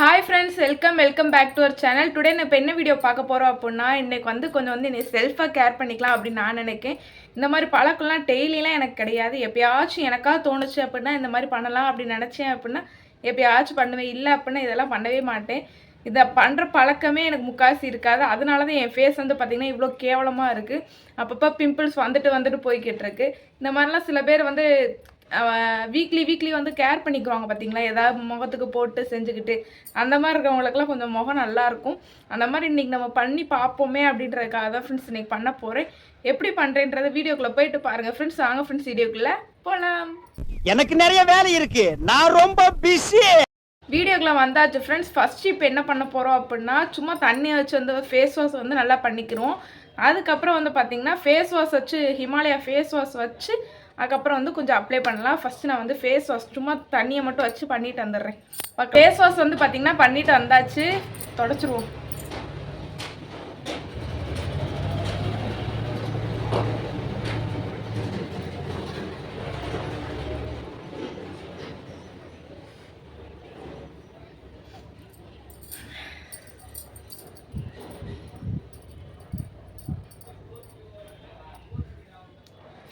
Hi friends welcome welcome back to our channel today நான் இப்போ என்ன வீடியோ பார்க்க போகிறோம் அப்படின்னா இன்றைக்கு வந்து கொஞ்சம் வந்து என்னை செல்ஃபாக கேர் பண்ணிக்கலாம் அப்படின்னு நான் நினைக்கேன். இந்த மாதிரி பழக்கம்லாம் டெய்லிலாம் எனக்கு கிடையாது. எப்பயாச்சும் எனக்காக தோணுச்சு அப்படின்னா இந்த மாதிரி பண்ணலாம் அப்படின்னு நினச்சேன் அப்படின்னா எப்பயாச்சும் பண்ணுவேன். இல்லை அப்படின்னா இதெல்லாம் பண்ணவே மாட்டேன். இதை பண்ணுற பழக்கமே எனக்கு முக்காசி இருக்காது. அதனால தான் என் ஃபேஸ் வந்து பார்த்திங்கன்னா இவ்வளோ கேவலமாக இருக்குது அப்பப்போ பிம்பிள்ஸ் வந்துட்டு வந்துட்டு போய்கிட்டு இருக்கு. இந்த மாதிரிலாம் சில பேர் வந்து வீக்லி வீக்லி வந்து கேர் பண்ணிக்குவாங்க பார்த்தீங்களா ஏதாவது முகத்துக்கு போட்டு செஞ்சுக்கிட்டு அந்த மாதிரி இருக்கிறவங்களுக்குலாம் கொஞ்சம் முகம் நல்லா இருக்கும். அந்த மாதிரி இன்றைக்கி நம்ம பண்ணி பார்ப்போமே அப்படின்றதுக்காக தான் ஃப்ரெண்ட்ஸ் இன்றைக்கி பண்ண போகிறேன் எப்படி பண்ணுறேன்றத வீடியோக்குள்ளே போயிட்டு பாருங்கள் ஃப்ரெண்ட்ஸ் வாங்க ஃப்ரெண்ட்ஸ் வீடியோக்குள்ளே போகலாம் எனக்கு நிறைய வேலை இருக்கு. நான் ரொம்ப பிஸி வீடியோக்குள்ள வந்தாச்சு ஃப்ரெண்ட்ஸ் ஃபஸ்ட்டு இப்போ என்ன பண்ண போகிறோம் அப்படின்னா சும்மா தண்ணியை வச்சு வந்து ஃபேஸ் வாஷ் வந்து நல்லா பண்ணிக்கிறோம் அதுக்கப்புறம் வந்து பார்த்தீங்கன்னா ஃபேஸ் வாஷ் வச்சு ஹிமாலயா ஃபேஸ் வாஷ் வச்சு அதுக்கப்புறம் வந்து கொஞ்சம் அப்ளை பண்ணலாம். ஃபஸ்ட்டு நான் வந்து ஃபேஸ் வாஷ் சும்மா தண்ணியை மட்டும் வச்சு பண்ணிட்டு வந்துடுறேன். ஃபேஸ் வாஷ் வந்து பார்த்தீங்கன்னா பண்ணிட்டு வந்தாச்சு. தொடச்சிருவோம்.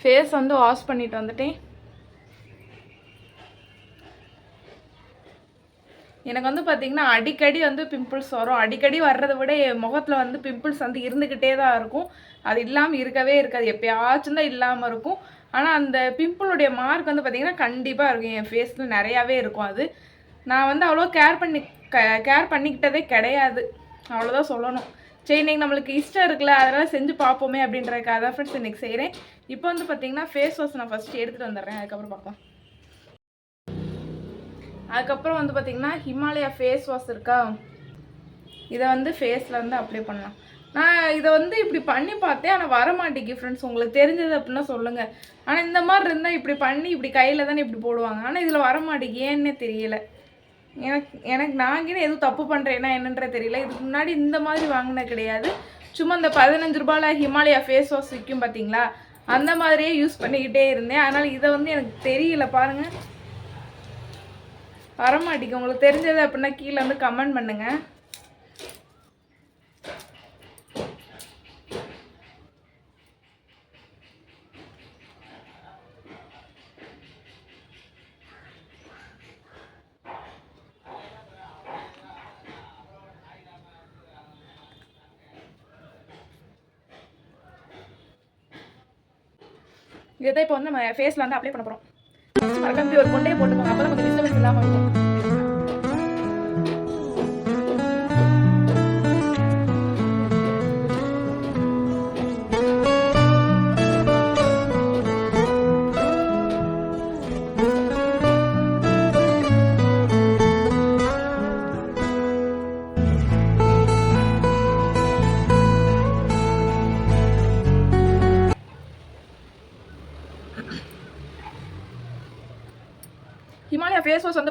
ஃபேஸ் வந்து வாஷ் பண்ணிட்டு வந்துட்டேன். எனக்கு வந்து பார்த்தீங்கன்னா அடிக்கடி வந்து பிம்பிள்ஸ் வரும். அடிக்கடி வர்றதை விட என் முகத்தில் வந்து பிம்பிள்ஸ் வந்து இருந்துக்கிட்டே தான் இருக்கும். அது இல்லாமல் இருக்கவே இருக்காது. எப்போயாச்சும் தான் இல்லாமல் இருக்கும். ஆனால் அந்த பிம்பிளுடைய மார்க் வந்து பார்த்திங்கன்னா கண்டிப்பாக இருக்கும். என் ஃபேஸில் நிறையாவே இருக்கும் அது. நான் வந்து அவ்வளோ கேர் பண்ணி கேர் பண்ணிக்கிட்டதே கிடையாது. அவ்வளோதான் சொல்லணும். சரி இன்னைக்கு நம்மளுக்கு இஷ்டம் இருக்குல்ல அதெல்லாம் செஞ்சு பார்ப்போமே அப்படின்றதுக்காக தான் ஃப்ரெண்ட்ஸ் இன்றைக்கி செய்கிறேன் இப்போ வந்து பார்த்தீங்கன்னா ஃபேஸ் வாஷ் நான் ஃபஸ்ட்டு எடுத்துகிட்டு வந்துடுறேன். அதுக்கப்புறம் பார்க்கலாம் அதுக்கப்புறம் வந்து பார்த்திங்கன்னா ஹிமாலயா ஃபேஸ் வாஷ் இருக்கா? இதை வந்து ஃபேஸில் வந்து அப்ளை பண்ணலாம். நான் இதை வந்து இப்படி பண்ணி பார்த்தேன் ஆனால் வர மாட்டேங்கி ஃப்ரெண்ட்ஸ் உங்களுக்கு தெரிஞ்சது அப்படின்னா சொல்லுங்கள் ஆனால் இந்த மாதிரி இருந்தால் இப்படி பண்ணி இப்படி கையில் தானே இப்படி போடுவாங்க. ஆனால் இதில் வரமாட்டேங்கி ஏன்னே தெரியலை. எனக்கு எனக்கு நாங்கினே எதுவும் தப்பு பண்ணுறேன்னா என்னன்ற தெரியல. இதுக்கு முன்னாடி இந்த மாதிரி வாங்கினது கிடையாது. சும்மா இந்த பதினஞ்சு ரூபாயில் ஹிமாலயா ஃபேஸ் வாஷ் விற்கும் பார்த்தீங்களா அந்த மாதிரியே யூஸ் பண்ணிக்கிட்டே இருந்தேன். அதனால் இதை வந்து எனக்கு தெரியல. பாருங்கள் வரமாட்டேங்க உங்களுக்கு தெரிஞ்சது அப்படின்னா கீழே வந்து கமெண்ட் பண்ணுங்கள் இதை இப்போ வந்து நம்ம ஃபேஸில் வந்து அப்ளை பண்ண போகிறோம் மறக்காம ஒரு கொண்டே போட்டுக்கோங்க. அப்போ தான் கொஞ்சம் டிஸ்டர்பன்ஸ் இல்லாமல் இருக்கும்.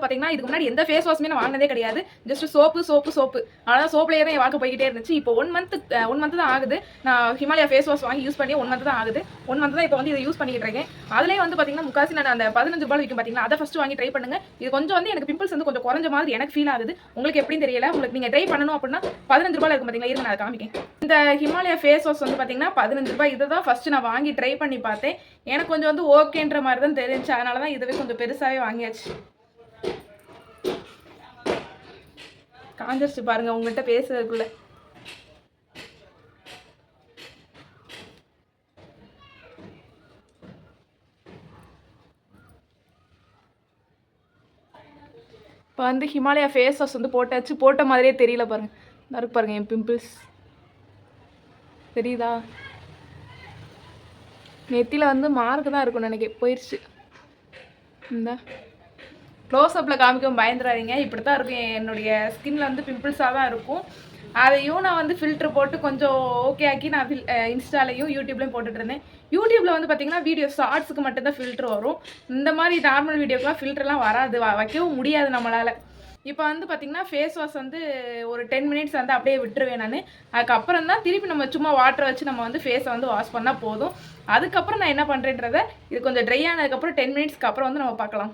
பார்த்தீங்கன்னா இதுக்கு முன்னாடி எந்த ஃபேஸ் வாஷுமே நான் வாங்கினதே கிடையாது. ஜஸ்ட் சோப்பு சோப்பு சோப்பு அதனால் சோப்லேயே தான் என் வாக்கு போய்கிட்டே இருந்துச்சு. இப்போ ஒன் மந்த் ஒன் மந்த் தான் ஆகுது. நான் ஹிமாலயா ஃபேஸ் வாஷ் வாங்கி யூஸ் பண்ணி ஒன் மந்த் தான் ஆகுது. ஒன் மந்த் தான் இப்போ வந்து இதை யூஸ் பண்ணிக்கிட்டு இருக்கேன். அதுலேயே வந்து பார்த்தீங்கன்னா முக்காசி நான் அந்த பதினஞ்சு ரூபாய் விற்கும் பார்த்தீங்களா அதை ஃபஸ்ட்டு வாங்கி ட்ரை பண்ணுங்க. இது கொஞ்சம் வந்து எனக்கு பிம்பிள்ஸ் வந்து கொஞ்சம் குறைஞ்ச மாதிரி எனக்கு ஃபீல் ஆகுது. உங்களுக்கு எப்படின்னு தெரியல. உங்களுக்கு நீங்கள் ட்ரை பண்ணணும் அப்படின்னா பதினஞ்சு ரூபாய் இருக்கும் பார்த்தீங்களா இருங்க நான் காமிக்கேன் இந்த ஹிமாலயா ஃபேஸ் வாஷ் வந்து பார்த்தீங்கன்னா பதினஞ்சு ரூபாய். இதை தான் ஃபஸ்ட்டு நான் வாங்கி ட்ரை பண்ணி பார்த்தேன். எனக்கு கொஞ்சம் வந்து ஓகேன்ற மாதிரி தான் தெரிஞ்சு அதனால தான் இதுவே கொஞ்சம் பெருசாகவே வாங்கியாச்சு. காஞ்சிருச்சு பாருங்க உங்கள்கிட்ட பேசுறதுக்குள்ள. இப்போ வந்து ஹிமாலயா ஃபேஸ் வாஷ் வந்து போட்டாச்சு போட்ட மாதிரியே தெரியல பாருங்க. இருக்கு பாருங்க என் பிம்பிள்ஸ் தெரியுதா? நெத்தியில் வந்து மார்க் தான் இருக்கும் நினைக்க போயிடுச்சு இந்த. க்ளோஸ்அப்பில் காமிக்கவும் பயந்துடாதீங்க இப்படி தான் இருக்கும். என்னுடைய ஸ்கின்ல வந்து பிம்பிள்ஸாக தான் இருக்கும். அதையும் நான் வந்து ஃபில்ட்ரு போட்டு கொஞ்சம் ஓகே ஆக்கி நான் ஃபில் இன்ஸ்டாலையும் யூடியூப்லையும் போட்டுட்டு இருந்தேன் யூடியூப்பில் வந்து பார்த்தீங்கன்னா வீடியோ ஷார்ட்ஸுக்கு மட்டும்தான் ஃபில்ட்ரு வரும். இந்த மாதிரி நார்மல் வீடியோக்கெலாம் ஃபில்டர்லாம் வராது. வைக்கவும் முடியாது நம்மளால். இப்போ வந்து பார்த்தீங்கன்னா ஃபேஸ் வாஷ் வந்து ஒரு டென் மினிட்ஸ் வந்து அப்படியே விட்டுருவேன் நான். அதுக்கப்புறம் தான் திருப்பி நம்ம சும்மா வாட்டரை வச்சு நம்ம வந்து ஃபேஸை வந்து வாஷ் பண்ணால் போதும். அதுக்கப்புறம் நான் என்ன பண்ணுறேன்றத இது கொஞ்சம் ட்ரை ஆனதுக்கப்புறம் டென் மினிட்ஸ்க்கு அப்புறம் வந்து நம்ம பார்க்கலாம்.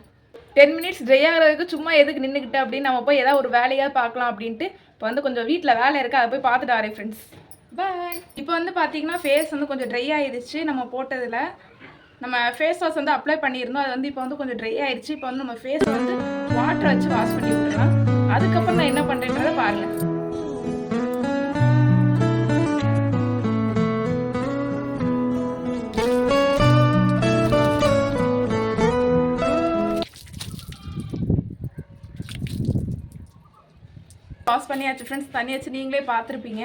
டென் மினிட்ஸ் ட்ரை ஆகிறதுக்கு சும்மா எதுக்கு நின்றுக்கிட்டு அப்படின்னு நம்ம போய் ஏதாவது ஒரு வேலையாக பார்க்கலாம் அப்படின்ட்டு இப்போ வந்து கொஞ்சம் வீட்டில் வேலை இருக்குது அதை போய் பார்த்துட்டு வரேன் ஃப்ரெண்ட்ஸ் பாய் இப்போ வந்து பார்த்தீங்கன்னா ஃபேஸ் வந்து கொஞ்சம் ட்ரை ஆயிடுச்சு நம்ம போட்டதில். நம்ம ஃபேஸ் வாஷ் வந்து அப்ளை பண்ணியிருந்தோம் அது வந்து இப்போ வந்து கொஞ்சம் ட்ரை ஆயிடுச்சு. இப்போ வந்து நம்ம ஃபேஸ் வந்து வாட்டர் வச்சு வாஷ் பண்ணி விட்டுலாம் அதுக்கப்புறம் நான் என்ன பண்ணுறேன்றதை பாருங்கள் வாஷ் பண்ணியாச்சு ஃப்ரெண்ட்ஸ் தண்ணி வச்சு நீங்களே பார்த்துருப்பீங்க.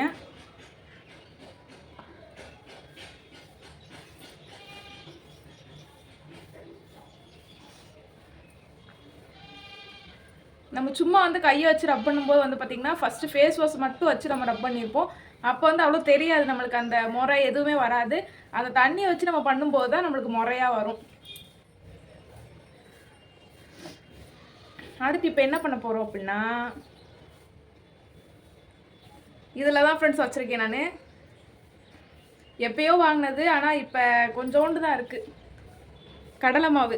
நம்ம சும்மா வந்து கையை வச்சு ரப் பண்ணும்போது வந்து பார்த்திங்கன்னா ஃபஸ்ட்டு ஃபேஸ் வாஷ் மட்டும் வச்சு நம்ம ரப் பண்ணியிருப்போம். அப்போ வந்து அவ்வளோ தெரியாது நம்மளுக்கு அந்த முறை எதுவுமே வராது. அந்த தண்ணியை வச்சு நம்ம பண்ணும்போது தான் நம்மளுக்கு முறையாக வரும். அடுத்து இப்போ என்ன பண்ண போகிறோம் அப்படின்னா இதில் தான் ஃப்ரெண்ட்ஸ் வச்சுருக்கேன் நான். எப்பயோ வாங்கினது ஆனால் இப்போ கொஞ்சோண்டு தான் இருக்குது கடலை மாவு.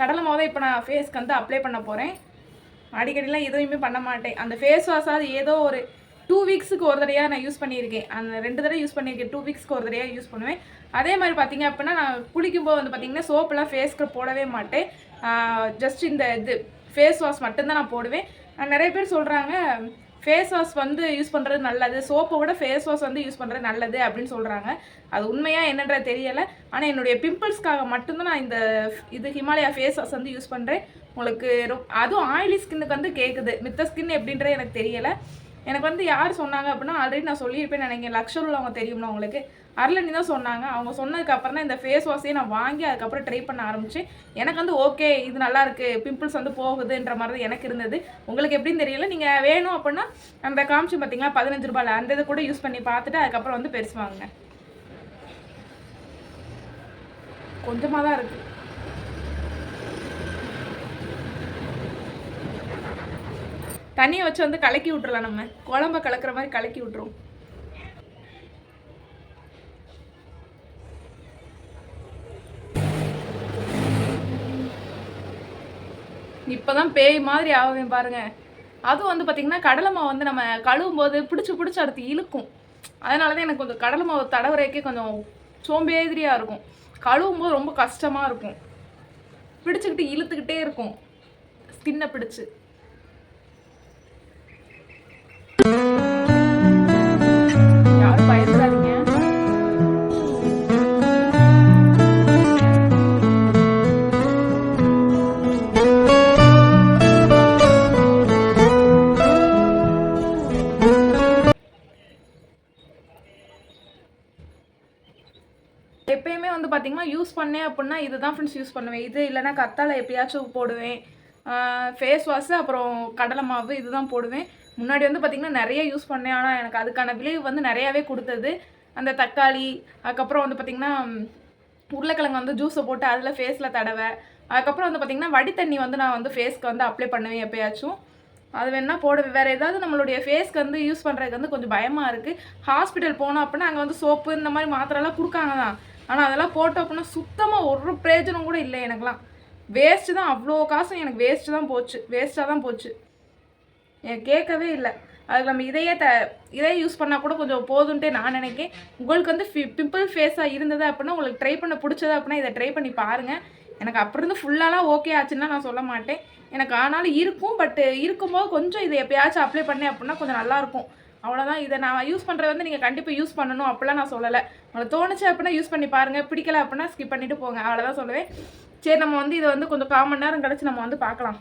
கடலை மாவு தான் இப்போ நான் ஃபேஸ்க்கு வந்து அப்ளை பண்ண போகிறேன் அடிக்கடிலாம் எதுவுமே பண்ண மாட்டேன். அந்த ஃபேஸ் வாஷாவது ஏதோ ஒரு டூ வீக்ஸுக்கு ஒரு தடவையாக நான் யூஸ் பண்ணியிருக்கேன். அந்த ரெண்டு தடவை யூஸ் பண்ணியிருக்கேன். டூ வீக்ஸ்க்கு ஒரு தடவையாக யூஸ் பண்ணுவேன். அதே மாதிரி பார்த்தீங்க அப்படின்னா நான் குளிக்கும்போது வந்து பார்த்தீங்கன்னா சோப்பெல்லாம் ஃபேஸ்க்கு போடவே மாட்டேன். ஜஸ்ட் இந்த இது ஃபேஸ் வாஷ் மட்டும்தான் நான் போடுவேன். ஆஹ் நிறைய பேர் சொல்கிறாங்க ஃபேஸ் வாஷ் வந்து யூஸ் பண்ணுறது நல்லது. சோப்பை விட ஃபேஸ் வாஷ் வந்து யூஸ் பண்ணுறது நல்லது அப்படின்னு சொல்கிறாங்க அது உண்மையாக என்னன்ற தெரியலை. ஆனால் என்னுடைய பிம்பிள்ஸ்க்காக மட்டும்தான் நான் இந்த இது ஹிமாலயா ஃபேஸ் வாஷ் வந்து யூஸ் பண்ணுறேன் உங்களுக்கு ரொ- அதுவும் ஆயிலி ஸ்கின்னுக்கு வந்து கேட்குது மித்த ஸ்கின் எப்படின்றது எனக்கு தெரியலை. எனக்கு வந்து யார் சொன்னாங்க அப்படின்னா ஆல்ரெடி நான் சொல்லியிருப்பேன் நினைக்கிறேன். லக்ஷர் உள்ளவங்க தெரியும்ல உங்களுக்கு. அருளனி தான் சொன்னாங்க. அவங்க சொன்னதுக்கு அப்புறம் தான் இந்த ஃபேஸ் வாஷே நான் வாங்கி அதுக்கப்புறம் ட்ரை பண்ண ஆரம்பிச்சு எனக்கு வந்து ஓகே இது நல்லா இருக்கு பிம்பிள்ஸ் வந்து போகுதுன்ற மாதிரி தான் எனக்கு இருந்தது. உங்களுக்கு எப்படின்னு தெரியல. நீங்கள் வேணும் அப்படின்னா அந்த காமிச்சு பார்த்தீங்களா பதினஞ்சு ரூபாயில். அந்த இதை கூட யூஸ் பண்ணி பார்த்துட்டு அதுக்கப்புறம் வந்து பெருசு வாங்க கொஞ்சமாக தான் இருக்குது தண்ணியை வச்சு வந்து கலக்கி விட்டுறலாம் நம்ம. குழம்ப கலக்கிற மாதிரி கலக்கி விட்டுருவோம். இப்போதான் பேய் மாதிரி ஆகுவேன் பாருங்க. அதுவும் வந்து பார்த்தீங்கன்னா கடலை மாவு வந்து நம்ம கழுவும் போது பிடிச்சி பிடிச்சி அடுத்து இழுக்கும். அதனால தான் எனக்கு கொஞ்சம் கடலை மாவு தடவுறதுக்கே கொஞ்சம் சோம்பேதிரியாக இருக்கும். கழுவும் போது ரொம்ப கஷ்டமாக இருக்கும். பிடிச்சிக்கிட்டு இழுத்துக்கிட்டே இருக்கும். ஸ்கின்னை பிடிச்சு. பண்ணேன் அப்படின்னா இதுதான் ஃப்ரெண்ட்ஸ் யூஸ் பண்ணுவேன். இது இல்லைன்னா கத்தாழை எப்படியாச்சும் போடுவேன். ஃபேஸ் வாஷ் அப்புறம் கடலை மாவு இதுதான் போடுவேன். முன்னாடி வந்து பார்த்திங்கன்னா நிறைய யூஸ் பண்ணேன். ஆனால் எனக்கு அதுக்கான விளைவு வந்து நிறையாவே கொடுத்தது. அந்த தக்காளி அதுக்கப்புறம் வந்து பார்த்திங்கன்னா உருளைக்கிழங்கு வந்து ஜூஸை போட்டு அதில் ஃபேஸில் தடவை. அதுக்கப்புறம் வந்து பார்த்திங்கன்னா வடி தண்ணி வந்து நான் வந்து ஃபேஸ்க்கு வந்து அப்ளை பண்ணுவேன் எப்பயாச்சும். அது வேணால் போடுவேன். வேறு ஏதாவது நம்மளுடைய ஃபேஸ்க்கு வந்து யூஸ் பண்ணுறதுக்கு வந்து கொஞ்சம் பயமாக இருக்குது ஹாஸ்பிட்டல் போனோம் அப்படின்னா அங்கே வந்து சோப்பு இந்த மாதிரி மாத்திரைலாம் கொடுக்காங்க தான். ஆனால் அதெல்லாம் போட்டோம் அப்படின்னா சுத்தமாக ஒரு பிரயோஜனம் கூட இல்லை எனக்குலாம் வேஸ்ட்டு தான் அவ்வளோ காசும் எனக்கு வேஸ்ட்டு தான் போச்சு. வேஸ்ட்டாக தான் போச்சு. எனக்கு கேட்கவே இல்லை. அதுக்கு நம்ம இதையே த இதே யூஸ் பண்ணால் கூட கொஞ்சம் போதுன்ட்டு நான் நினைக்கேன். உங்களுக்கு வந்து ஃபி பிம்பிள் ஃபேஸாக இருந்தது அப்படின்னா உங்களுக்கு ட்ரை பண்ண பிடிச்சது அப்படின்னா இதை ட்ரை பண்ணி பாருங்கள் எனக்கு அப்படி இருந்து ஃபுல்லாலாம் ஓகே ஆச்சுன்னா நான் சொல்ல மாட்டேன். எனக்கு ஆனாலும் இருக்கும் பட் இருக்கும்போது கொஞ்சம் இதை எப்பயாச்சும் அப்ளை பண்ணேன் அப்படின்னா கொஞ்சம் நல்லாயிருக்கும் அவ்வளோதான் இதை நான் யூஸ் பண்ணுறது வந்து நீங்கள் கண்டிப்பாக யூஸ் பண்ணணும். அப்படிலாம் நான் சொல்லலை. உங்களுக்கு தோணுச்சு அப்படின்னா யூஸ் பண்ணி பாருங்கள் பிடிக்கல அப்படின்னா ஸ்கிப் பண்ணிட்டு போங்க. அவ்வளோதான் சொல்லுவேன். சரி நம்ம வந்து இதை வந்து கொஞ்சம் கால் மணி நேரம் கழிச்சு நம்ம வந்து பார்க்கலாம்.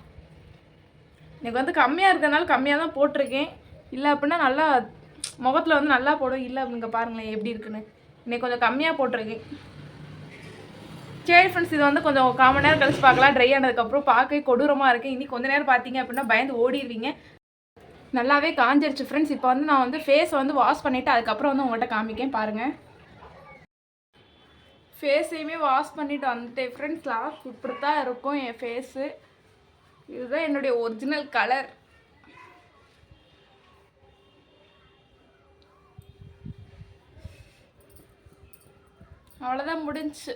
எனக்கு வந்து கம்மியாக இருக்கிறதுனால கம்மியாக தான் போட்டிருக்கேன். இல்லை அப்படின்னா நல்லா முகத்தில் வந்து நல்லா போடும். இல்லை அப்படிங்க பாருங்களேன் எப்படி இருக்குன்னு. இன்னைக்கு கொஞ்சம் கம்மியாக போட்டிருக்கேன். சரி ஃப்ரெண்ட்ஸ் இது வந்து கொஞ்சம் காமன் நேரம் கழிச்சு பார்க்கலாம். ட்ரை ஆனதுக்கப்புறம் பார்க்க கொடூரமாக இருக்குது இன்னைக்கு கொஞ்ச நேரம் பார்த்தீங்க அப்படின்னா பயந்து ஓடிடுவீங்க. நல்லாவே காஞ்சிருச்சு ஃப்ரெண்ட்ஸ் இப்போ வந்து நான் வந்து ஃபேஸ் வந்து வாஷ் பண்ணிவிட்டு அதுக்கப்புறம் வந்து உங்கள்கிட்ட காமிக்கேன் பாருங்கள் ஃபேஸையுமே வாஷ் பண்ணிவிட்டு வந்துட்டேன் ஃப்ரெண்ட்ஸ் லாஸ்ட் இப்படி தான் இருக்கும் என் ஃபேஸு இதுதான் என்னுடைய ஒரிஜினல் கலர் அவ்வளோதான் முடிஞ்சுச்சு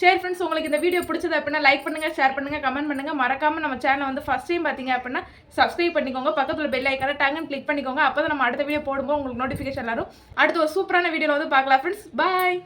சரி ஃப்ரெண்ட்ஸ் உங்களுக்கு இந்த வீடியோ பிடிச்சது அப்படின்னா லைக் பண்ணுங்கள் ஷேர் பண்ணுங்கள் கமெண்ட் பண்ணுங்க. மறக்காம நம்ம சேனல் வந்து ஃபர்ஸ்ட் டைம் பார்த்தீங்க அப்படின்னா சப்ஸ்கிரைப் பண்ணிக்கோங்க. பக்கத்தில் பெல் ஐக்கான டங்குன்னு கிளிக் பண்ணிக்கோங்க. அப்போ நம்ம அடுத்த வீடியோ போடும்போது உங்களுக்கு நோட்டிஃபிகேஷன் எல்லாரும் அடுத்த ஒரு சூப்பரான வீடியோவில் வந்து பார்க்கலாம் ஃப்ரெண்ட்ஸ் பாய்